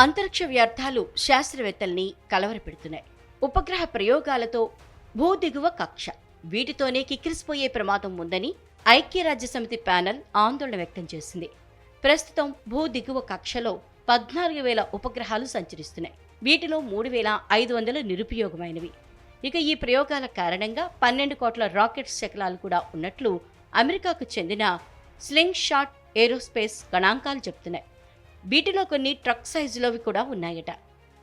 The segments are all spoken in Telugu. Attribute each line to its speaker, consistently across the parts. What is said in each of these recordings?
Speaker 1: అంతరిక్ష వ్యర్థాలు శాస్త్రవేత్తల్ని కలవరపెడుతున్నాయి. ఉపగ్రహ ప్రయోగాలతో భూ దిగువ కక్ష. వీటితోనే కిక్కిరిసిపోయే ప్రమాదం ఉందని ఐక్యరాజ్య సమితి ప్యానెల్ ఆందోళన వ్యక్తం చేసింది. ప్రస్తుతం భూ దిగువ కక్షలో పద్నాలుగు వేల ఉపగ్రహాలు సంచరిస్తున్నాయి. వీటిలో మూడు వేల ఐదు వందలు నిరుపయోగమైనవి. ఇక ఈ ప్రయోగాల కారణంగా పన్నెండు కోట్ల రాకెట్ శకలాలు కూడా ఉన్నట్లు అమెరికాకు చెందిన స్లింగ్ షాట్ ఏరోస్పేస్ గణాంకాలు చెబుతున్నాయి. వీటిలో కొన్ని ట్రక్ సైజులోవి కూడా ఉన్నాయట.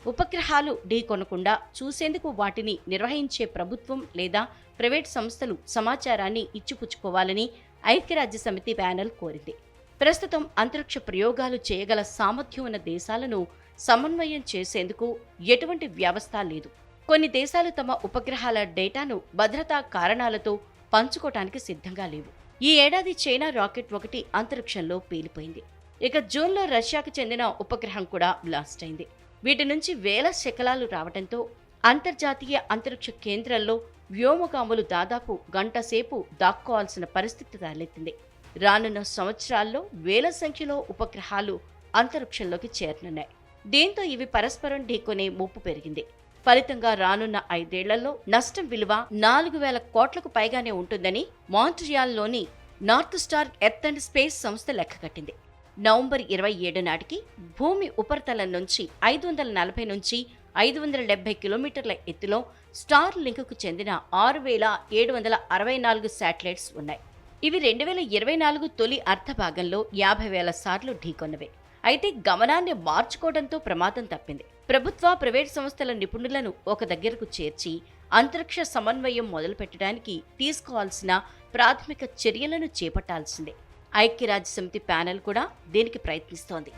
Speaker 1: ఉపగ్రహాలు ఢీకొనకుండా చూసేందుకు వాటిని నిర్వహించే ప్రభుత్వం లేదా ప్రైవేట్ సంస్థలు సమాచారాన్ని ఇచ్చిపుచ్చుకోవాలని ఐక్యరాజ్య సమితి ప్యానెల్ కోరింది. ప్రస్తుతం అంతరిక్ష ప్రయోగాలు చేయగల సామర్థ్యం ఉన్న దేశాలను సమన్వయం చేసేందుకు ఎటువంటి వ్యవస్థ లేదు. కొన్ని దేశాలు తమ ఉపగ్రహాల డేటాను భద్రతా కారణాలతో పంచుకోవటానికి సిద్ధంగా లేవు. ఈ ఏడాది చైనా రాకెట్ ఒకటి అంతరిక్షంలో పేలిపోయింది. ఇక జూన్లో రష్యాకు చెందిన ఉపగ్రహం కూడా బ్లాస్ట్ అయింది. వీటి నుంచి వేల శకలాలు రావడంతో అంతర్జాతీయ అంతరిక్ష కేంద్రంలో వ్యోమగాములు దాదాపు గంట సేపు దాక్కోవాల్సిన పరిస్థితి తలెత్తింది. రానున్న సంవత్సరాల్లో వేల సంఖ్యలో ఉపగ్రహాలు అంతరిక్షంలోకి చేరనున్నాయి. దీంతో ఇవి పరస్పరం ఢీకొనే ముప్పు పెరిగింది. ఫలితంగా రానున్న ఐదేళ్ళలో నష్టం విలువ నాలుగు వేల కోట్లకు పైగానే ఉంటుందని మాంట్రియాల్లోని North Star Earth and Space సంస్థ లెక్కగట్టింది నవంబర్ ఇరవై ఏడు నాటికి భూమి ఉపరితలం నుంచి ఐదు వందల నలభై నుంచి ఐదు వందల డెబ్బై కిలోమీటర్ల ఎత్తులో స్టార్ లింక్కు చెందిన ఆరు వేల ఏడు వందల అరవై నాలుగు శాటిలైట్స్ ఉన్నాయి. ఇవి రెండు వేల ఇరవై నాలుగు తొలి అర్ధభాగంలో యాభై వేల సార్లు ఢీకొన్నవే. అయితే గమనాన్ని మార్చుకోవడంతో ప్రమాదం తప్పింది. ప్రభుత్వ ప్రైవేట్ సంస్థల నిపుణులను ఒక దగ్గరకు చేర్చి అంతరిక్ష సమన్వయం మొదలుపెట్టడానికి తీసుకోవాల్సిన ప్రాథమిక చర్యలను చేపట్టాల్సిందే. ఐక్యరాజ్య సమితి ప్యానెల్ కూడా దీనికి ప్రయత్నిస్తోంది.